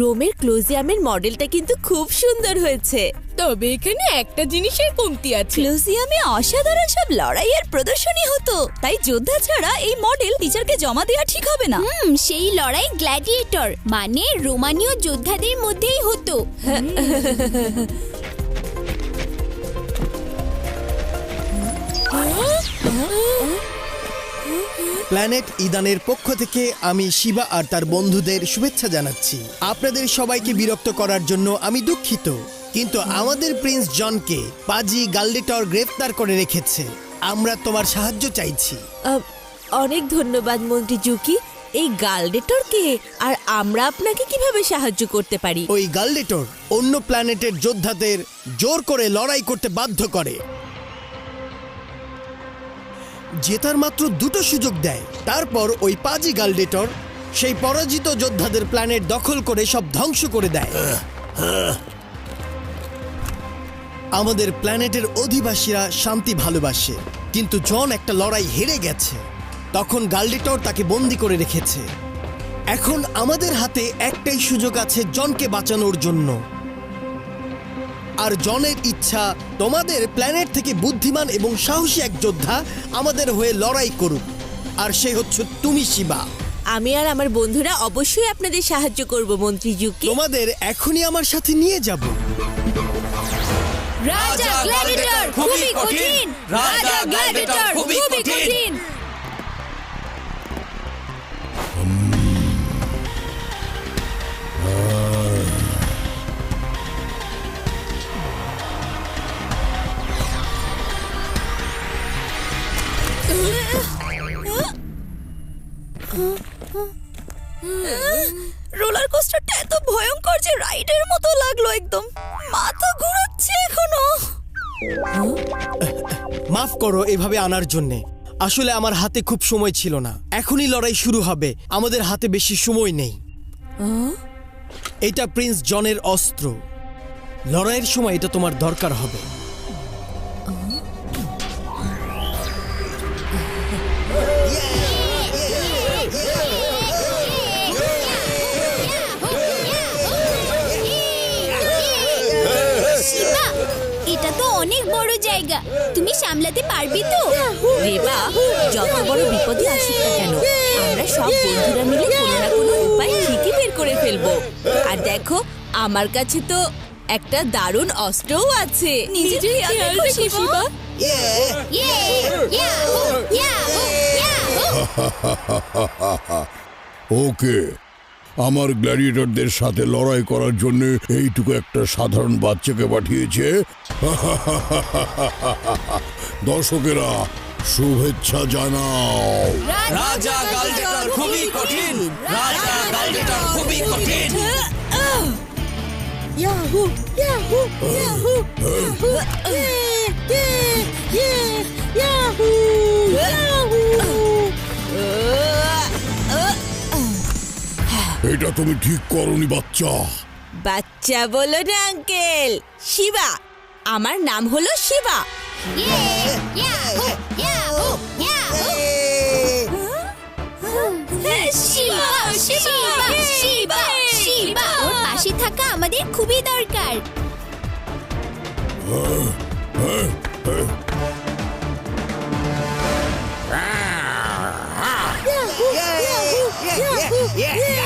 রোমের ক্লোজিয়ামের মডেলটা কিন্তু খুব সুন্দর হয়েছে। তবে এখানে একটা জিনিসের কমতি আছে। ক্লোজিয়ামে অসাধারণ সব লড়াইয়ের প্রদর্শনী হতো। তাই যোদ্ধা ছাড়া এই মডেল টিচারকে জমা দেওয়া ঠিক হবে না। হুম সেই লড়াই গ্ল্যাডিয়েটর মানে রোমানীয় যোদ্ধাদের মধ্যেই হতো। প্ল্যানেট ইদানের পক্ষ থেকে আমি শিবা আর তার বন্ধুদের শুভেচ্ছা জানাচ্ছি। আপনাদের সবাইকে বিরক্ত করার জন্য আমি দুঃখিত কিন্তু আমাদের প্রিন্স জনকে পাজি গাল্লেটর গ্রেফতার করে রেখেছে। আমরা তোমার সাহায্য চাইছি। আহ, অনেক ধন্যবাদ মন্ত্রী জুকি। এই গার্লডেটর কে আর আমরা আপনাকে কীভাবে সাহায্য করতে পারি? ওই গাল্লেটর অন্য প্ল্যানেটের যোদ্ধাদের জোর করে লড়াই করতে বাধ্য করে। জেতার মাত্র দুটো সুযোগ দেয়। তারপর ওই পাজি গাল্ডেটর সেই পরাজিত যোদ্ধাদের প্ল্যানেট দখল করে সব ধ্বংস করে দেয়। আমাদের প্ল্যানেটের অধিবাসীরা শান্তি ভালোবাসে, কিন্তু জন একটা লড়াই হেরে গেছে। তখন গাল্ডেটর তাকে বন্দি করে রেখেছে। এখন আমাদের হাতে একটাই সুযোগ আছে জনকে বাঁচানোর জন্য। আর জনের ইচ্ছা তোমাদের প্ল্যানেট থেকে বুদ্ধিমান এবং সাহসী এক যোদ্ধা আমাদের হয়ে লড়াই করুক। আর সে হচ্ছে তুমি শিবা। আমি আর আমার বন্ধুরা অবশ্যই আপনাদের সাহায্য করব মন্ত্রী যুগ তোমাদের এখনই আমার সাথে নিয়ে যাব। রাজা গ্ল্যাডিয়েটর খুবই কঠিন। রাজা রোলার কোস্টারটা এত ভয়ঙ্কর যে রাইডের মতো লাগল একদম। মাথা ঘোরাচ্ছে এখনও। মাফ করো, এভাবে আনার জন্যে। আসলে আমার হাতে খুব সময় ছিল না। এখনই লড়াই শুরু হবে। আমাদের হাতে বেশি সময় নেই। এটা প্রিন্স জনের অস্ত্র। লড়াইয়ের সময় এটা তোমার দরকার হবে। অনেক বড় জায়গা তুমি সামলাতে পারবি তো রেবা যত বড় বিপদই আসুক না কেন আমরা সব বন্ধুরা মিলে কোনো না কোনো উপায় ঠিকই বের করে ফেলব আর দেখো আমার কাছে তো একটা দারুণ অস্ত্রও আছে খেয়াল রেখো, শিবা। ইয়ে ওকে আমার গ্ল্যাডিয়েটরদের সাথে লড়াই করার জন্য এইটুকু একটা সাধারণ বাচ্চাকে পাঠিয়েছে। দর্শকেরা শুভেচ্ছা জানাও। রাজা গালডেটর খুবই কঠিন। রাজা গালডেটর খুবই কঠিন। ইয়াহু ইয়াহু ইয়াহু ইয়াহু ইয়ে ইয়ে ইয়াহু ইয়াহু। এটা তুমি ঠিক করনি বাচ্চা। বাচ্চা বলো না আঙ্কেল। শিবা আমার নাম হলো শিবা। ইয়ে শিবা ওর পাশে থাকা আমাদের খুবই দরকার। ইয়ে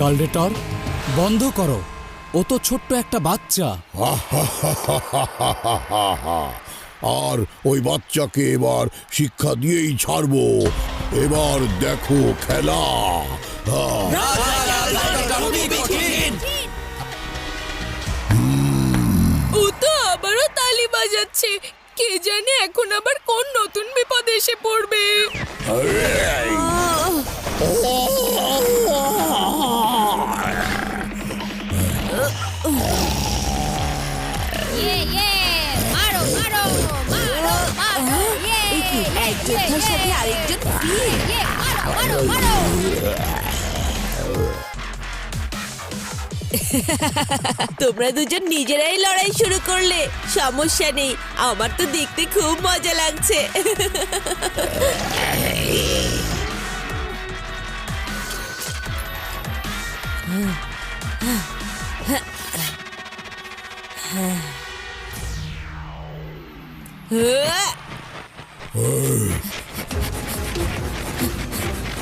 না বন্ধ করো। ও তো ছোট্ট একটা বাচ্চা। আর ওই বাচ্চাকে এবার শিক্ষা দিয়েই ছাড়বো। এবার দেখো খেলা। ও তো আবারও তালি বাজাচ্ছে। কে জানে এখন আবার কোন নতুন বিপদ এসে পড়বে। সাথে আরেকজন তোমরা দুজন নিজেরাই লড়াই শুরু করলে সমস্যা নেই। আমার তো দেখতে খুব মজা লাগছে।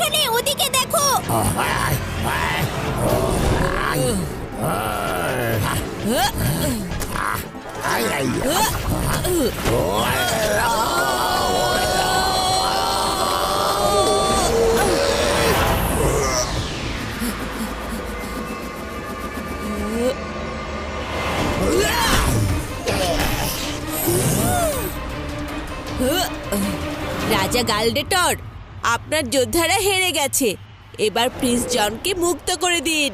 পেছনে ওদিকে দেখো। রাজা গালডেটর আপনার যোদ্ধারা হেরে গেছে। এবার প্রিন্স জনকে মুক্ত করে দিন।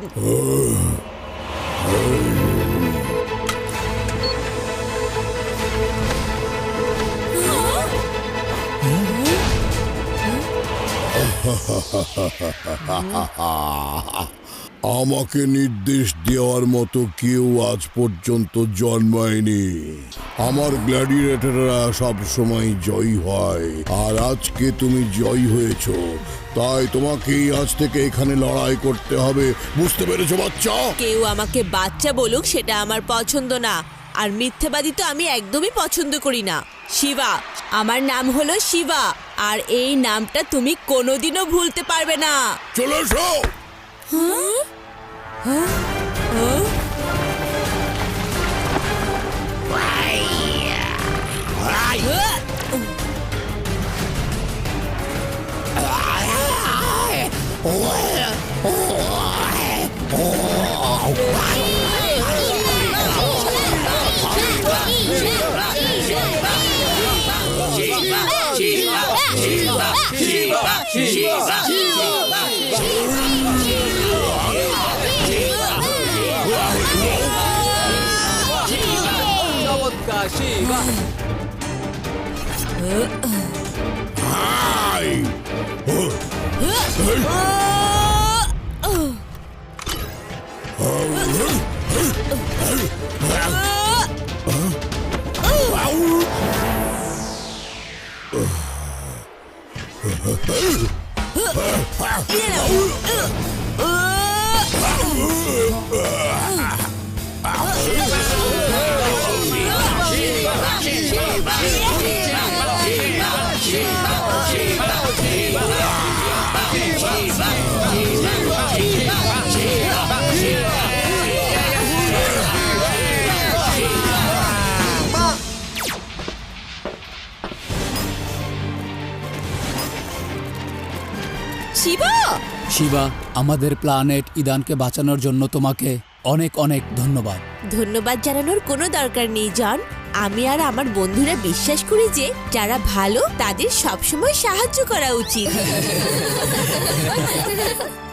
আমাকে নির্দেশ দেওয়ার মতো কেউ আজ পর্যন্ত জন্মায়নি। আমার গ্ল্যাডিয়েটররা সব সময় জয়ী হয় আর আজকে তুমি জয়ী হয়েছ। তাই তোমাকেই আজ থেকে এখানে লড়াই করতে হবে। বুঝতে পেরেছ বাচ্চা? কেউ আমাকে বাচ্চা বলুক সেটা আমার পছন্দ না। আর মিথ্যাবাদী তো আমি একদমই পছন্দ করি না। শিবা আমার নাম হলো শিবা। আর এই নামটা তুমি কোনোদিনও ভুলতে পারবে না। চলে এসো! Huh? Huh? Huh? Why? Why? Why? Why? Shiva, Shiva. Ai! Yeah. Shiba! Shiba আমাদের প্ল্যানেট ইদানকে বাঁচানোর জন্য তোমাকে অনেক অনেক ধন্যবাদ। ধন্যবাদ জানানোর কোনো দরকার নেই জন। আমি আর আমার বন্ধুরা বিশ্বাস করি যে যারা ভালো তাদের সবসময় সাহায্য করা উচিত।